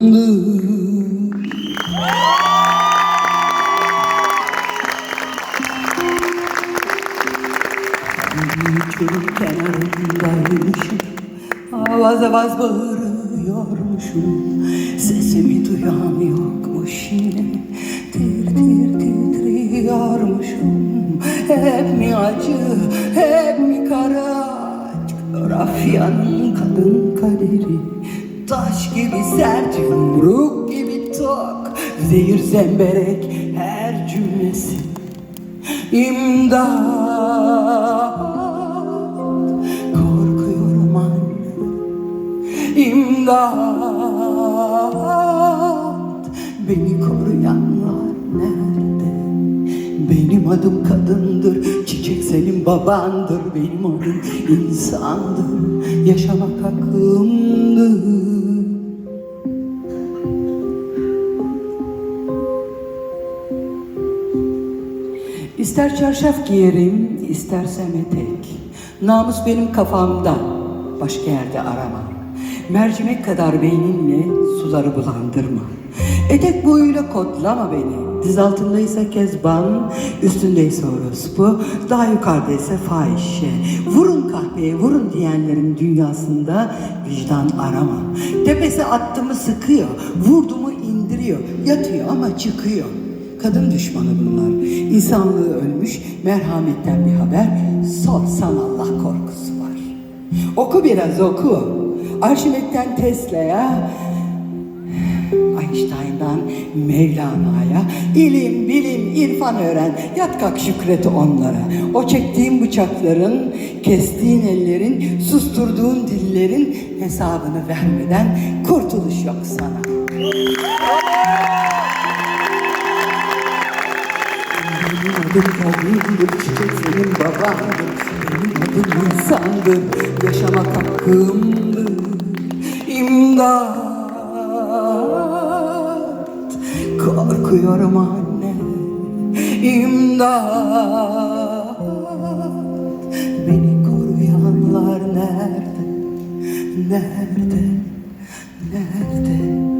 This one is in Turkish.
Çölün kenarındaymışım Avaz avaz bağırıyormuşum Sesimi duyan yokmuş yine Tir tir titriyormuşum Hep mi acı, hep mi kara? Coğrafyanın kadın kaderi Taş gibi sert, yumruk gibi tok Zehir zemberek her cümlesi. İmdat Korkuyorum anne. İmdat Beni koruyanlar nerede? Benim adım kadındır Çiçek senin babandır. Benim adım insandır Yaşamak hakkımdır İster çarşaf giyerim, istersem etek. Namus benim kafamda, başka yerde arama. Mercimek kadar beynimle suları bulandırma. Etek boyuyla kodlama beni. Diz altındaysa kezban, üstündeyse orospu, daha yukarıdaysa fahişe. Vurun kahveye, vurun diyenlerin dünyasında vicdan arama. Tepesi attımı sıkıyor, vurdumu indiriyor, yatıyor ama çıkıyor. Kadın düşmanı bunlar. İnsanlığı ölmüş, merhametten bir haber, sorsan Allah korkusu var. Oku biraz oku. Arşimet'ten Tesla'ya, Einstein'dan Mevlana'ya, ilim, bilim, irfan öğren, yat kalk şükret onlara. O çektiğin bıçakların, kestiğin ellerin, susturduğun dillerin hesabını vermeden kurtuluş yok sana. Benim adım kadındır, çiçek senin babandır. Benim adım insandır, yaşamak hakkımdır. İmdat, korkuyorum anne. İmdat, beni koruyanlar nerede? Nerede? Nerede?